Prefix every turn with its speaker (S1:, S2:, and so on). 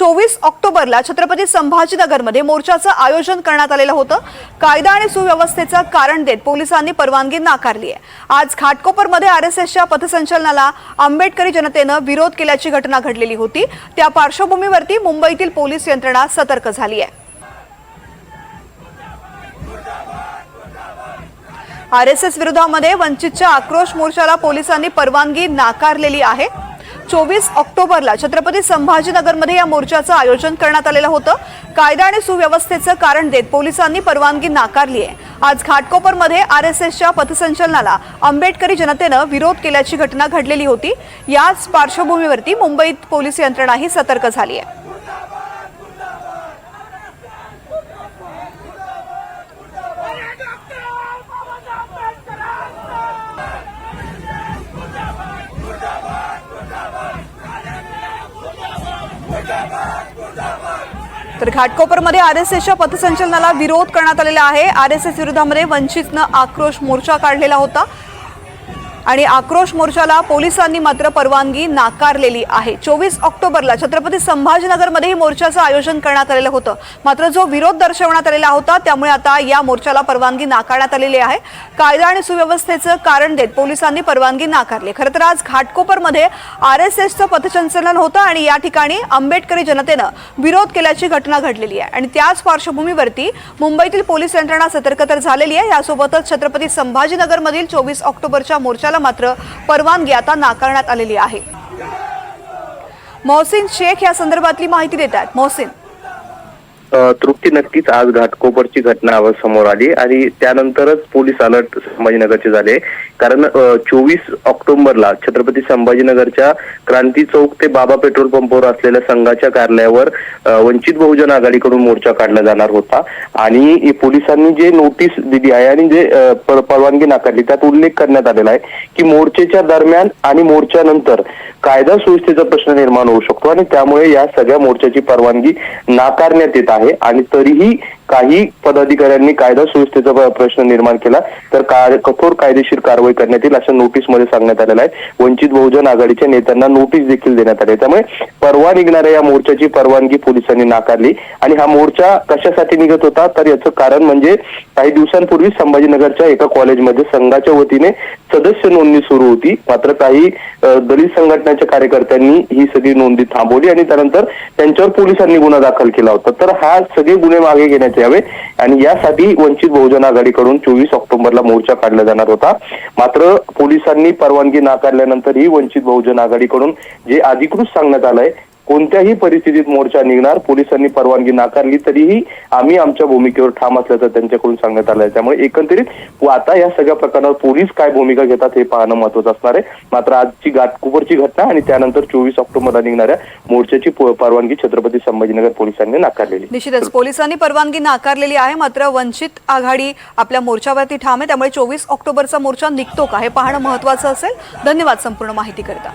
S1: चोवीस ऑक्टोबरला छत्रपती संभाजीनगरमध्ये मोर्चाचं आयोजन करण्यात आलेलं होतं. कायदा आणि सुव्यवस्थेचं कारण देत पोलिसांनी परवानगी नाकारली आहे. आज घाटकोपरमध्ये आर एस एसच्या पथसंचलनाला आंबेडकरी जनतेनं विरोध केल्याची घटना घडलेली होती. त्या पार्श्वभूमीवरती मुंबईतील पोलीस यंत्रणा सतर्क झाली आहे. आर एस एस विरोधामध्ये वंचितच्या आक्रोश मोर्चाला पोलिसांनी परवानगी नाकारलेली आहे. चोवीस ऑक्टोबरला छत्रपती संभाजीनगरमध्ये या मोर्चाचं आयोजन करण्यात आलेलं होतं. कायदा आणि सुव्यवस्थेचं कारण देत पोलिसांनी परवानगी नाकारली आहे आज घाटकोपरमध्ये आर एस एसच्या पथसंचलनाला आंबेडकरी जनतेनं विरोध केल्याची घटना घडलेली होती. याच पार्श्वभूमीवरती मुंबईत पोलीस यंत्रणाही सतर्क झाली आहे तर घाटकोपरमध्ये आर एस एसच्या पथसंचलनाला विरोध करण्यात आलेला आहे. आर एस एस विरोधामध्ये वंचितनं आक्रोश मोर्चा काढलेला होता. आणि आक्रोश मोर्चाला पोलिसांनी मात्र परवानगी नाकारलेली आहे. चोवीस ऑक्टोबरला छत्रपती संभाजीनगरमध्ये ही मोर्चाचं आयोजन करण्यात आलेलं होतं. मात्र जो विरोध दर्शवण्यात आलेला होता त्यामुळे आता या मोर्चाला परवानगी नाकारण्यात आलेली आहे. कायदा आणि सुव्यवस्थेचं कारण देत पोलिसांनी परवानगी नाकारली. खरं तर आज घाटकोपरमध्ये आर एस एसचं पथसंचलन होतं आणि या ठिकाणी आंबेडकरी जनतेनं विरोध केल्याची घटना घडलेली आहे. आणि त्याच पार्श्वभूमीवरती मुंबईतील पोलीस यंत्रणा सतर्क तर झालेली आहे. यासोबतच छत्रपती संभाजीनगरमधील चोवीस ऑक्टोबरच्या मोर्चाला मात्र परवानगी आता नाकारण्यात आलेली आहे. मोहसिन शेख या संदर्भातली माहिती देत आहेत. मोहसिन.
S2: तृप्ती नक्कीच आज घाटकोपरची घटना समोर आली आणि त्यानंतरच पोलीस अलर्ट संभाजीनगरचे झाले. कारण चोवीस ऑक्टोबरला छत्रपती संभाजीनगरच्या क्रांती चौक ते बाबा पेट्रोल पंपावर असलेल्या संघाच्या कार्यालयावर वंचित बहुजन आघाडीकडून मोर्चा काढला जाणार होता. आणि पोलिसांनी जे नोटीस दिली आहे आणि जे परवानगी नाकारली त्यात उल्लेख करण्यात आलेला आहे की मोर्चेच्या दरम्यान आणि मोर्चानंतर कायदा सुव्यवस्थेचा प्रश्न निर्माण होऊ शकतो आणि त्यामुळे या सगळ्या मोर्चाची परवानगी नाकारण्यात येत आहे. आहे आणि तरीही काही पदाधिकाऱ्यांनी कायदा सुव्यवस्थेचा प्रश्न निर्माण केला तर का- कठोर कायदेशीर कारवाई करण्यात येईल अशा नोटीसमध्ये सांगण्यात आलेलं आहे. वंचित बहुजन आघाडीच्या नेत्यांना नोटीस देखील देण्यात आली. त्यामुळे परवा निघणाऱ्या या मोर्चाची परवानगी पोलिसांनी नाकारली आणि हा मोर्चा कशासाठी निघत होता? तर याचं कारण म्हणजे काही दिवसांपूर्वी संभाजीनगरच्या एका कॉलेजमध्ये संघाच्या वतीने सदस्य नोंदणी सुरू होती. मात्र काही दलित संघटनाच्या कार्यकर्त्यांनी ही सगळी नोंदी थांबवली आणि त्यानंतर त्यांच्यावर पोलिसांनी गुन्हा दाखल केला होता. तर हा सगळे गुन्हे मागे घेण्याच्या यावे. आणि यासाठी वंचित बहुजन आघाडीकडून चोवीस ऑक्टोबरला मोर्चा काढला जाणार होता. मात्र पोलिसांनी परवानगी नाकारल्यानंतरही वंचित बहुजन आघाडीकडून जे अधिकृत सांगण्यात आलंय कोणत्याही परिस्थितीत मोर्चा निघणार पोलिसांनी परवानगी नाकारली तरीही आम्ही आमच्या भूमिकेवर ठाम असल्याचं त्यांच्याकडून सांगण्यात आलं आहे. त्यामुळे एकंदरीत आता या सगळ्या प्रकरणावर पोलीस काय भूमिका घेतात हे पाहणं महत्वाचं असणार आहे. मात्र आजची घाटकोपरची घटना आणि त्यानंतर चोवीस ऑक्टोबरला निघणाऱ्या मोर्चाची परवानगी छत्रपती संभाजीनगर पोलिसांनी नाकारलेली
S1: निश्चितच पोलिसांनी परवानगी नाकारलेली आहे मात्र वंचित आघाडी आपल्या मोर्चावरती ठाम आहे. त्यामुळे चोवीस ऑक्टोबरचा मोर्चा निघतो का हे पाहणं महत्वाचं असेल. धन्यवाद संपूर्ण माहिती करता.